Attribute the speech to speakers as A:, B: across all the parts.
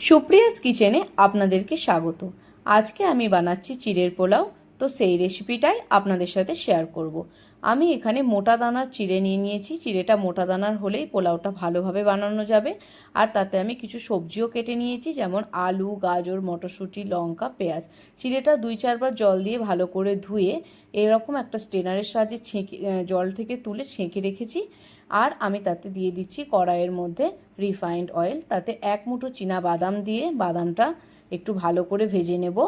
A: সুপ্রিয়াস কিচেনে আপনাদেরকে স্বাগত। আজকে আমি বানাচ্ছি চিড়ের পোলাও তো সেই রেসিপিটাই আপনাদের সাথে শেয়ার করব। আমি এখানে মোটা দানার চিড়ে নিয়ে নিয়েছি। চিড়েটা মোটা দানার হলেই পোলাওটা ভালোভাবে বানানো যাবে। আর তাতে আমি কিছু সবজিও কেটে নিয়েছি, যেমন আলু, গাজর, মটরশুঁটি, লঙ্কা, পেঁয়াজ। চিড়েটা দুই চারবার জল দিয়ে ভালো করে ধুয়ে এরকম একটা স্টেনারের সাহায্যে ছেঁকে জল থেকে তুলে ছেঁকে রেখেছি। আর আমি তাতে দিয়ে দিচ্ছি কড়াইয়ের মধ্যে রিফাইন্ড অয়েল তাতে এক মুঠো চীনা বাদাম দিয়ে বাদামটা একটু ভালো করে ভেজে নেব।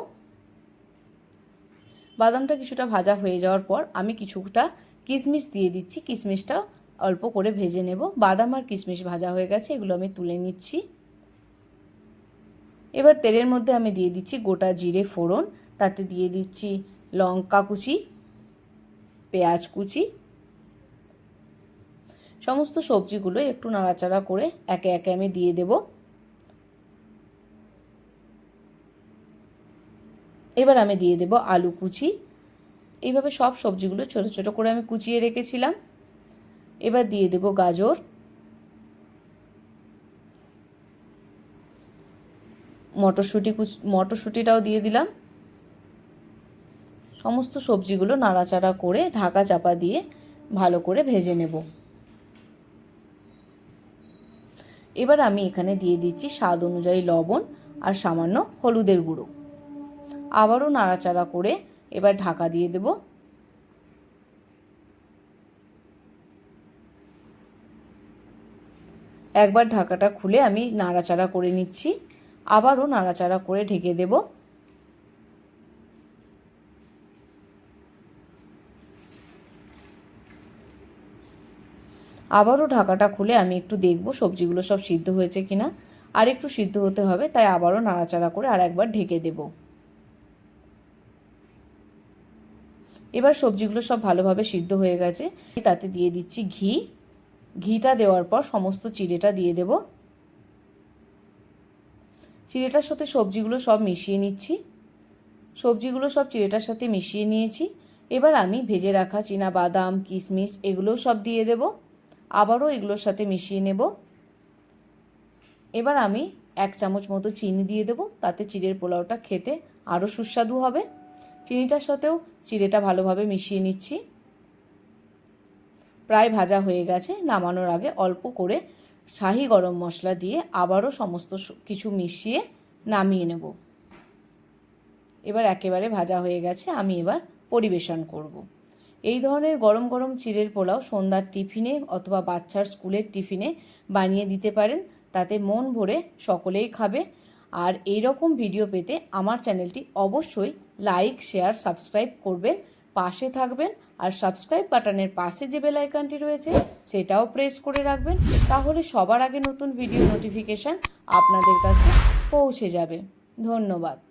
A: বাদামটা কিছুটা ভাজা হয়ে যাওয়ার পর আমি কিছুটা কিশমিশ দিয়ে দিচ্ছি। কিশমিশটা অল্প করে ভেজে নেব। বাদাম আর কিশমিশ ভাজা হয়ে গেছে, এগুলো আমি তুলে নিচ্ছি। এবার তেলের মধ্যে আমি দিয়ে দিচ্ছি গোটা জিরে ফোড়ন। তাতে দিয়ে দিচ্ছি লঙ্কা কুচি, পেঁয়াজ কুচি। সমস্ত সবজিগুলো একটু নাড়াচাড়া করে একে একে আমি দিয়ে দেব। এবার আমি দিয়ে দেব আলু কুচি। এইভাবে সব সবজিগুলো ছোট ছোট করে আমি কুচিয়ে রেখেছিলাম। এবার দিয়ে দেব গাজর। মটরশুঁটি মটরশুঁটিটাও দিয়ে দিলাম। সমস্ত সবজিগুলো নাড়াচাড়া করে ঢাকা চাপা দিয়ে ভালো করে ভেজে নেব। এবার আমি এখানে দিয়ে দিচ্ছি স্বাদ অনুযায়ী লবণ আর সামান্য হলুদের গুঁড়ো। আবারও নাড়াচাড়া করে এবার ঢাকা দিয়ে দেব। একবার ঢাকাটা খুলে আমি নাড়াচাড়া করে নিচ্ছি। আবারও নাড়াচাড়া করে ঢেকে দেব। আবারও ঢাকাটা খুলে আমি একটু দেখব সবজিগুলো সব সিদ্ধ হয়েছে কিনা। আর একটু সিদ্ধ হতে হবে, তাই আবারও নাড়াচাড়া করে আর একবার ঢেকে দেব। এবার সবজিগুলো সব ভালোভাবে সিদ্ধ হয়ে গেছে। তাতে দিয়ে দিচ্ছি ঘি। ঘিটা দেওয়ার পর সমস্ত চিড়েটা দিয়ে দেব। চিড়েটার সাথে সবজিগুলো সব মিশিয়ে নিচ্ছি। সবজিগুলো সব চিড়েটার সাথে মিশিয়ে নিয়েছি। এবার আমি ভেজে রাখা চীনা বাদাম কিশমিশ এগুলোও সব দিয়ে দেব। আবারও এগুলোর সাথে মিশিয়ে নেব। এবার আমি এক চামচ মতো চিনি দিয়ে দেবো। তাতে চিড়ের পোলাওটা খেতে আরও সুস্বাদু হবে। চিনিটার সাথেও চিড়েটা ভালোভাবে মিশিয়ে নিচ্ছি। প্রায় ভাজা হয়ে গেছে। নামানোর আগে অল্প করে শাহি গরম মশলা দিয়ে আবারও সমস্ত কিছু মিশিয়ে নামিয়ে নেব। এবার একেবারে ভাজা হয়ে গেছে। আমি এবার পরিবেশন করব। এই ধরনের গরম গরম চিড়ের পোলাও সন্ধ্যার টিফিনে অথবা বাচ্চার স্কুলের টিফিনে বানিয়ে দিতে পারেন। তাতে মন ভরে সকলেই খাবে। আর এই রকম ভিডিও পেতে আমার চ্যানেলটি অবশ্যই লাইক শেয়ার সাবস্ক্রাইব করবেন, পাশে থাকবেন আর সাবস্ক্রাইব বাটনের পাশে যে বেল আইকনটি রয়েছে সেটাও প্রেস করে রাখবেন তাহলে সবার আগে নতুন ভিডিও নোটিফিকেশান আপনাদের কাছে পৌঁছে যাবে। ধন্যবাদ।